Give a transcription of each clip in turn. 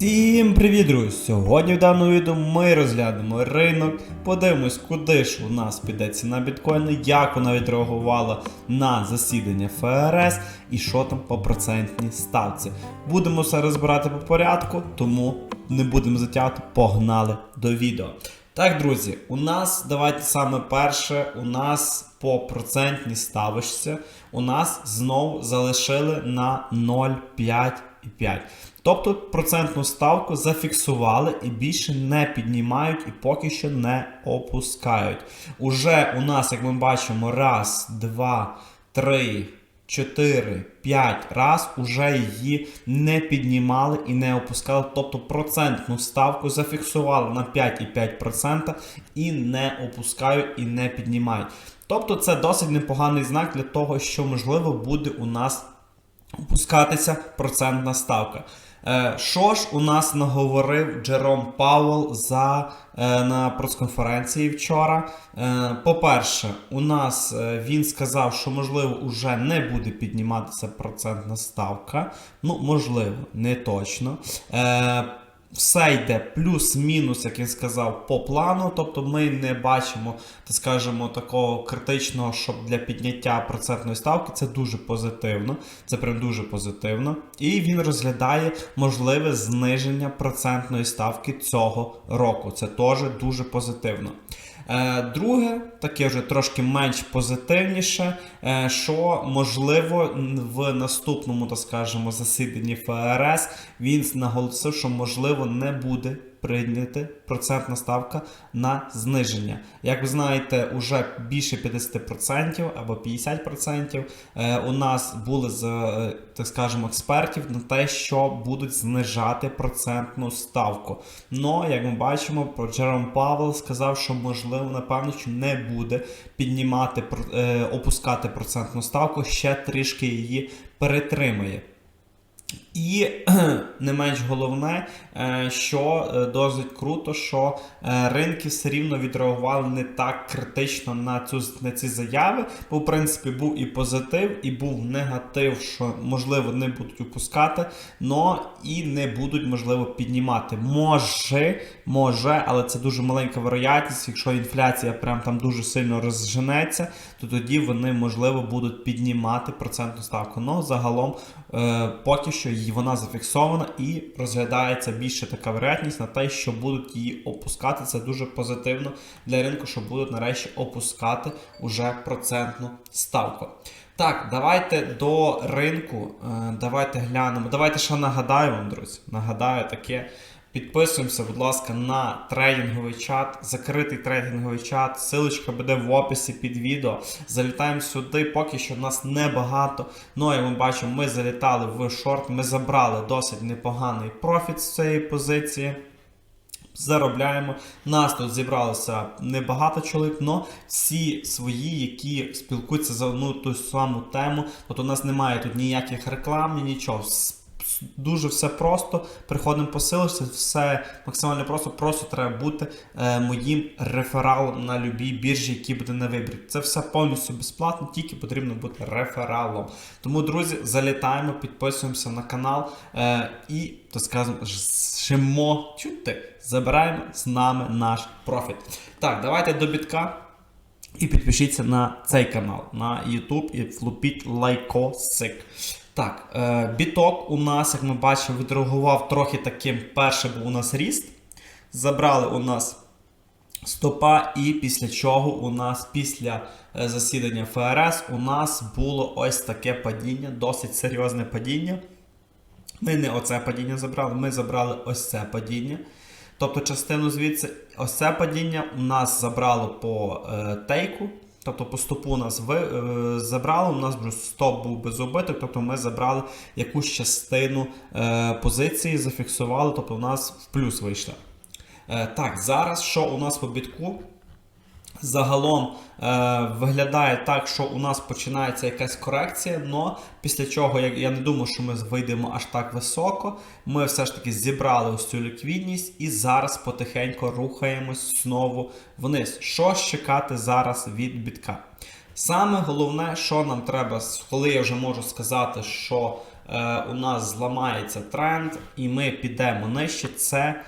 Всім привіт, друзі! Сьогодні в даному відео ми розглянемо ринок, подивимось, куди ж у нас піде ціна біткоїну, як вона відреагувала на засідання ФРС і що там по процентній ставці. Будемо все розбирати по порядку, тому не будемо затягувати, погнали до відео. Так, друзі, у нас давайте саме перше, у нас по процентній ставочці, у нас знову залишили на 0,5,5. Тобто процентну ставку зафіксували і більше не піднімають і поки що не опускають. Уже у нас, як ми бачимо, раз, два, три. 4, 5 раз уже її не піднімали і не опускали. Тобто процентну ставку зафіксували на 5,5% і не опускають і не піднімають. Тобто це досить непоганий знак для того, що можливо буде у нас опускатися процентна ставка. Е, Що ж у нас наговорив Джером Пауэлл за, е, на прес-конференції вчора? Е, По-перше, у нас він сказав, що можливо вже не буде підніматися процентна ставка. Ну, можливо, не точно. Все йде плюс-мінус, як він сказав, по плану. Тобто ми не бачимо, так скажемо, такого критичного, щоб для підняття процентної ставки це дуже позитивно. Це прям дуже позитивно. І він розглядає можливе зниження процентної ставки цього року. Це теж дуже позитивно. Е, Друге, таке вже трошки менш позитивніше, е, що можливо в наступному, так скажемо, засіданні ФРС він наголосив, що можливо не буде прийняти процентна ставка на зниження. Як ви знаєте, уже більше 50% або 50% е, у нас були з, е, так скажемо, експертів на те, що будуть знижати процентну ставку. Но, як ми бачимо, про Джером Павел сказав, що можливо, напевно, що не буде піднімати е, опускати процентну ставку, ще трішки її перетримає. І не менш головне, е, що е, досить круто, що е, ринки все рівно відреагували не так критично на цю на ці заяви. Бо в принципі був і позитив, і був негатив, що можливо не будуть опускати, но і не будуть можливо піднімати. Може, може, але це дуже маленька вероятність. Якщо інфляція прям там дуже сильно розженеться, то тоді вони можливо будуть піднімати процентну ставку. Но загалом поки що вона зафіксована і розглядається більше така вероятність на те, що будуть її опускати. Це дуже позитивно для ринку, що будуть нарешті опускати уже процентну ставку. Так, давайте до ринку. е, Давайте глянемо. Давайте ще нагадаю вам, друзі. Нагадаю таке. Підписуємося, будь ласка, на трейдинговий чат, закритий трейдинговий чат. Силочка буде в описі під відео. Залітаємо сюди, поки що нас небагато. Ну, як ми бачимо, ми залітали в шорт, ми забрали досить непоганий профіт з цієї позиції. Заробляємо. Нас тут зібралося небагато чоловік, але всі свої, які спілкуються за одну ту саму тему. Тобто у нас немає тут ніяких реклам, нічого. Дуже все просто. Приходимо по силочці, все максимально просто. Просто треба бути е, моїм рефералом на любій біржі, які буде на вибір. Це все повністю безплатно, тільки потрібно бути рефералом. Тому, друзі, залітаємо, підписуємося на канал е, і, то скажемо, жимо чути, забираємо з нами наш профіт. Так, давайте до бітка. І підпишіться на цей канал на YouTube і влупіть лайкосик. Так, е, біток у нас, як ми бачимо, відреагував трохи таким. Перший був у нас ріст. Забрали у нас стопа, і після чого у нас після е, засідання ФРС у нас було ось таке падіння, досить серйозне падіння. Ми не оце падіння забрали, ми забрали ось це падіння. Тобто частину звідси, ось це падіння у нас забрало по е, тейку. Тобто по стопу нас ви, е, забрало, у нас вже стоп був без убиток, тобто ми забрали якусь частину е, позиції, зафіксували, тобто у нас в плюс вийшло. Е, так, зараз що у нас по бітку? Загалом е, виглядає так, що у нас починається якась корекція, але після чого я, я не думаю, що ми вийдемо аж так високо. Ми все ж таки зібрали ось цю ліквідність і зараз потихеньку рухаємось знову вниз. Що чекати зараз від бітка? Саме головне, що нам треба, коли я вже можу сказати, що е, у нас зламається тренд і ми підемо нижче, це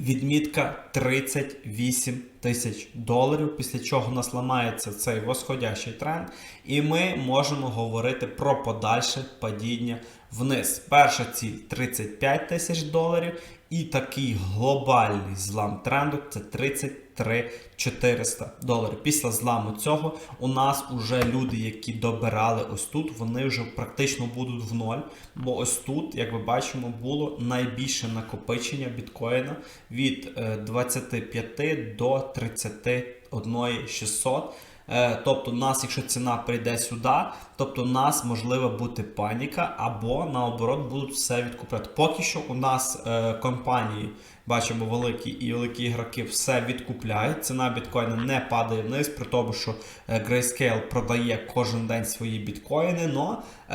відмітка 38 тисяч доларів, після чого нас ламається цей восходящий тренд, і ми можемо говорити про подальше падіння вниз. Перша ціль 35 тисяч доларів, і такий глобальний злам тренду це 33 400 доларів. Після зламу цього у нас вже люди, які добирали ось тут, вони вже практично будуть в ноль. Бо ось тут, як ми бачимо, було найбільше накопичення біткоїна від е, 25 до 31 600. Е, Тобто, нас, якщо ціна прийде сюди, тобто у нас можливо бути паніка, або наоборот будуть все відкупляти. Поки що у нас е, компанії, бачимо, великі і великі ігроки все відкупляють. Ціна біткоїна не падає вниз, при тому, що е, Grayscale продає кожен день свої біткоїни. Но е,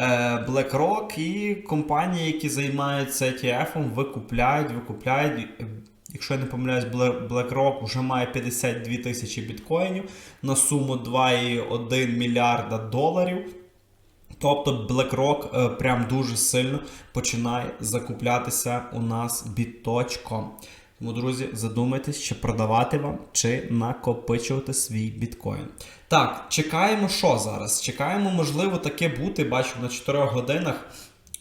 BlackRock і компанії, які займаються ETF, викупляють, викупляють. Якщо я не помиляюсь, BlackRock вже має 52 тисячі біткоїнів на суму 2,1 мільярда доларів. Тобто BlackRock е, прям дуже сильно починає закуплятися у нас біточком. Тому, друзі, задумайтесь, чи продавати вам, чи накопичувати свій біткоін. Так, чекаємо, що зараз? Чекаємо, можливо, таке бути, бачу, на 4 годинах.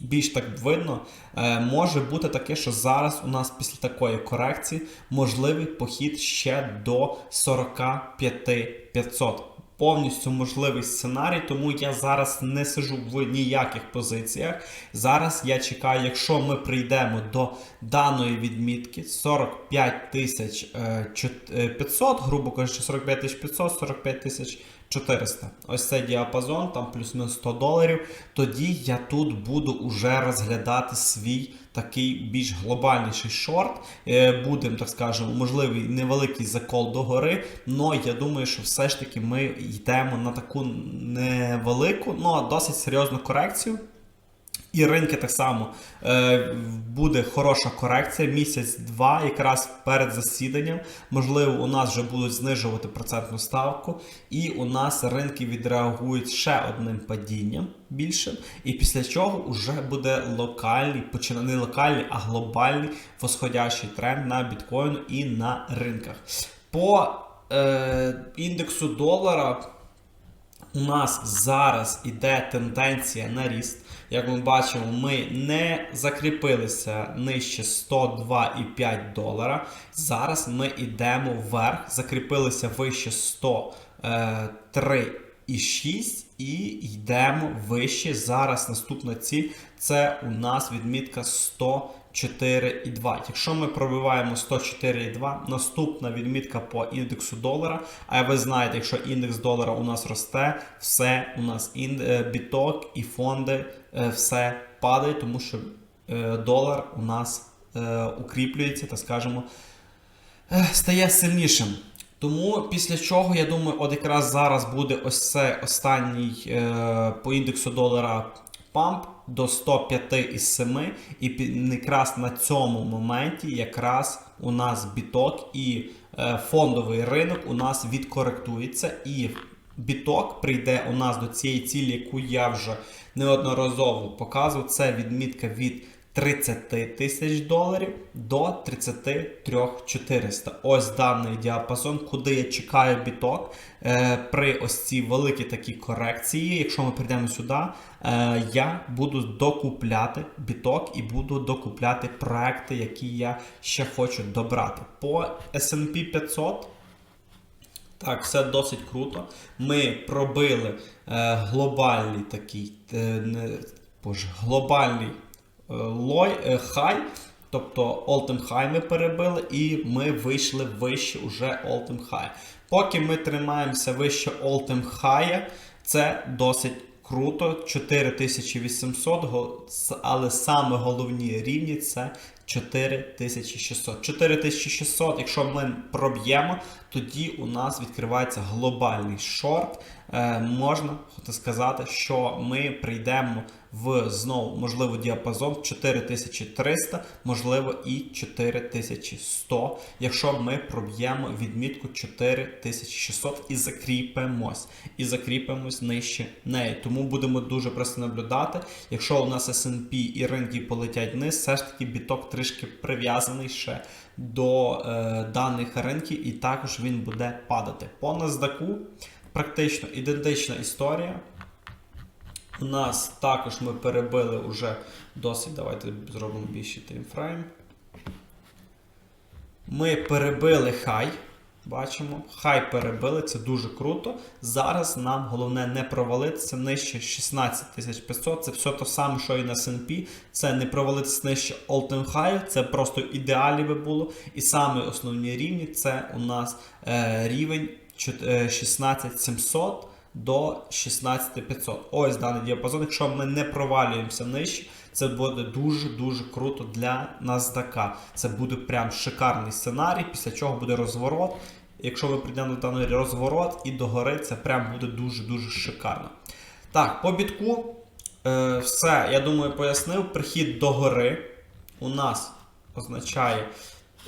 Більш так видно, е, може бути таке, що зараз у нас після такої корекції можливий похід ще до 45 500. Повністю можливий сценарій, тому я зараз не сижу в ніяких позиціях. Зараз я чекаю, якщо ми прийдемо до даної відмітки 45 тисяч е, чот- е, 500, грубо кажучи, 45 тисяч 500, 45 тисяч 400. Ось цей діапазон, там плюс-мінус 100 доларів. Тоді я тут буду уже розглядати свій такий більш глобальніший шорт. Е, Будемо, так скажемо, можливий невеликий закол догори. але я думаю, що все ж таки ми йдемо на таку невелику, ну а досить серйозну корекцію. І ринки так само е, буде хороша корекція місяць-два, якраз перед засіданням. Можливо, у нас вже будуть знижувати процентну ставку, і у нас ринки відреагують ще одним падінням більшим. І після чого вже буде локальний, не локальний, а глобальний восходящий тренд на біткоїну і на ринках. По е, індексу долара. У нас зараз іде тенденція на ріст. Як ми бачимо, ми не закріпилися нижче 102,5 долара. Зараз ми йдемо вверх, закріпилися вище 103,6 і йдемо вище. Зараз наступна ціль це у нас відмітка 100. 4,2. Якщо ми пробиваємо 104,2, наступна відмітка по індексу долара. А ви знаєте, якщо індекс долара у нас росте, все у нас е, біток і фонди е, все падає, тому що е, долар у нас укріплюється, та скажемо, е, стає сильнішим. Тому після чого, я думаю, от якраз зараз буде ось це останній по індексу долара памп до 105 із 7, і якраз на цьому моменті якраз у нас біток і е, фондовий ринок у нас відкоректується, і біток прийде у нас до цієї цілі, яку я вже неодноразово показував. Це відмітка від 30 тисяч доларів до 33 400. Ось даний діапазон, куди я чекаю біток е, при ось цій великій такій корекції. Якщо ми прийдемо сюди, е, я буду докупляти біток і буду докупляти проекти, які я ще хочу добрати. По S&P 500 так, все досить круто. Ми пробили е, глобальний такий, е, не, боже, глобальний лой, е, хай. Тобто all-time high ми перебили і ми вийшли вище уже all-time high. Поки ми тримаємося вище all-time high, це досить круто. 4800, але саме головні рівні це 4600. 4600, якщо ми проб'ємо, тоді у нас відкривається глобальний шорт. Е, можна сказати, що ми прийдемо в знову можливо діапазон 4300, можливо і 4100, якщо ми проб'ємо відмітку 4600 і закріпимось. І закріпимось нижче неї. Тому будемо дуже просто наблюдати. Якщо у нас S&P і ринки полетять вниз, все ж таки біток трішки прив'язаний ще до е, даних ринків, і також він буде падати. По NASDAQ практично ідентична історія. У нас також ми перебили вже досить. Давайте зробимо більший таймфрейм. Ми перебили хай. Бачимо, хай перебили, це дуже круто. Зараз нам головне не провалитися нижче 16500. Це все те саме, що і на S&P. Це не провалитися нижче all-time high, це просто ідеалі би було. І саме основні рівні це у нас е, рівень чот- е, 16700 до 16500. Ось даний діапазон. Якщо ми не провалюємося нижче, це буде дуже-дуже круто для NASDAQ. Це буде прям шикарний сценарій, після чого буде розворот. Якщо ви до даний розворот і догори, це прям буде дуже-дуже шикарно. Так, по бітку е, все, я думаю, пояснив. Прихід до гори у нас означає,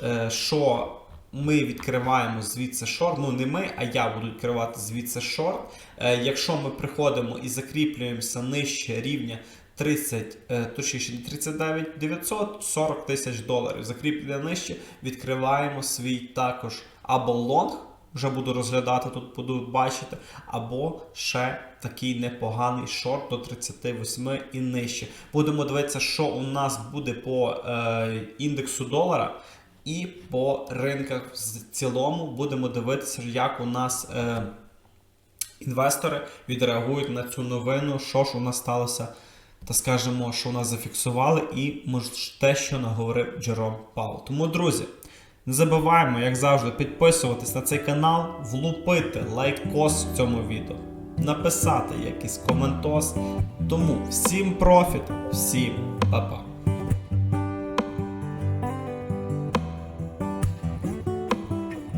е, що ми відкриваємо звідси шорт. Ну, не ми, а я буду відкривати звідси шорт. Е, якщо ми приходимо і закріплюємося нижче рівня 30, е, точніше не 39 900, 40 тисяч доларів. Закріплення нижче, відкриваємо свій також або лонг, вже буду розглядати, тут буду бачити, або ще такий непоганий шорт до 38 і нижче. Будемо дивитися, що у нас буде по е, індексу долара. І по ринках в цілому будемо дивитися, як у нас е, інвестори відреагують на цю новину, що ж у нас сталося, та скажемо, що у нас зафіксували, і може те, що наговорив Джером Пау. Тому, друзі, не забуваємо, як завжди, підписуватись на цей канал, влупити лайкос в цьому відео, написати якийсь коментос. Тому всім профіт, всім па-па.